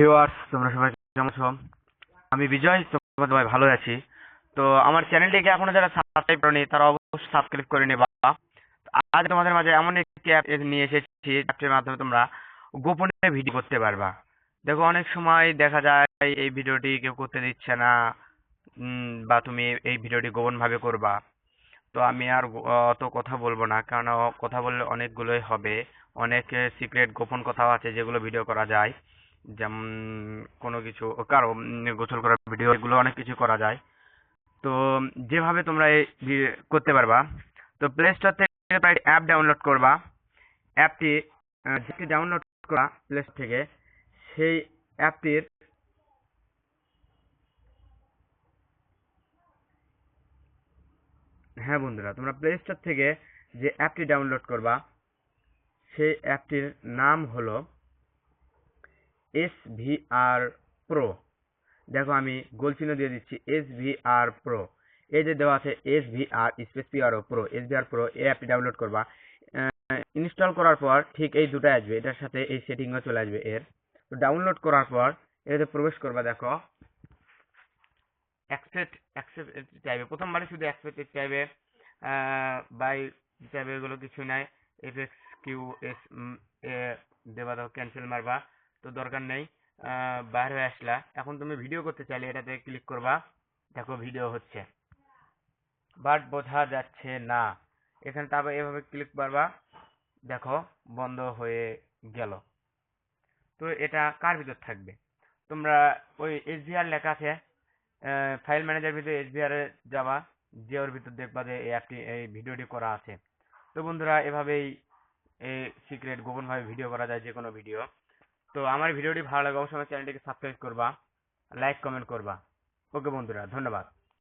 Viewers, তোমরা সবাই কেমন আছো? আমি বিজয় তোমরা সবাই ভালো আছি। তো আমার চ্যানেলটিকে এখনও যারা সাবস্ক্রাইব করনি, তারা অবশ্যই সাবস্ক্রাইব করে নেবা। আজ তোমাদের মাঝে এমন একটি অ্যাপ নিয়ে এসেছি অ্যাপটির মাধ্যমে তোমরা গোপনে ভিডিও করতে পারবা। দেখো, অনেক সময় দেখা যায়, এই ভিডিওটি কেউ করতে দিচ্ছে না বা তুমি এই ভিডিওটি গোপন ভাবে করবা। তো আমি আর অত কথা বলব না, কারণ কথা বললে অনেকগুলোই হবে। অনেক সিক্রেট গোপন কথাও আছে যেগুলো ভিডিও করা যায়। যেমন কোনো কিছু, কারও গোসল করার ভিডিও এগুলো অনেক কিছু করা যায়। তো যেভাবে তোমরা এই করতে পারবা, তো প্লে স্টোর থেকে একটি অ্যাপ ডাউনলোড করবা। অ্যাপটি যেটি ডাউনলোড করা প্লে স্টোর থেকে, সেই অ্যাপটির হ্যাঁ বন্ধুরা, তোমরা প্লে স্টোর থেকে যে অ্যাপটি ডাউনলোড করবা, সেই অ্যাপটির নাম হলো এস ভি আর প্রো। দেখো আমি গোল চিহ্ন দিয়ে দিচ্ছি এস ভি আর প্রো। এই যে দেওয়া আছে S V R space P pro S V R pro, এই অ্যাপটি ডাউনলোড করবা। ইনস্টল করার পর ঠিক এই দুটো আসবে, এটার সাথে এই সেটিংও চলে আসবে এর। ডাউনলোড করার পর এটাতে প্রবেশ করবা, দেখো। অ্যাকসেপ্ট অ্যাকসেপ্ট চাইবে প্রথমবারে শুধু অ্যাকসেপ্ট চাইবে বাই চাইবে এগুলো কিছু নাই। এফ এক্স কিউ এস দেবা দাও ক্যান্সেল মারবা। তো দরকার নেই বাইরে হয়ে আসলা। এখন তুমি ভিডিও করতে চাইলে এটাতে ক্লিক করবা। দেখো ভিডিও হচ্ছে। বাট বোঝা যাচ্ছে না। এখানে তারপর এভাবে ক্লিক করবা। দেখো, বন্ধ হয়ে গেল। তো এটা কার ভিতর থাকবে? তোমরা ওই এসভিআর লেখা আছে ফাইল ম্যানেজার ভিতরে এসভিআর এ যাবা। যে ওর ভিতর দেখবা যে এই অ্যাপটি এই ভিডিওটি করা আছে। তো বন্ধুরা, এভাবেই এই সিক্রেট গোপনভাবে ভিডিও করা যায় যে কোনো ভিডিও তো আমার ভিডিওটি ভালো লাগে অবশ্যই আমার চ্যানেলটিকে সাবস্ক্রাইব করবা লাইক কমেন্ট করবা। ওকে বন্ধুরা, ধন্যবাদ।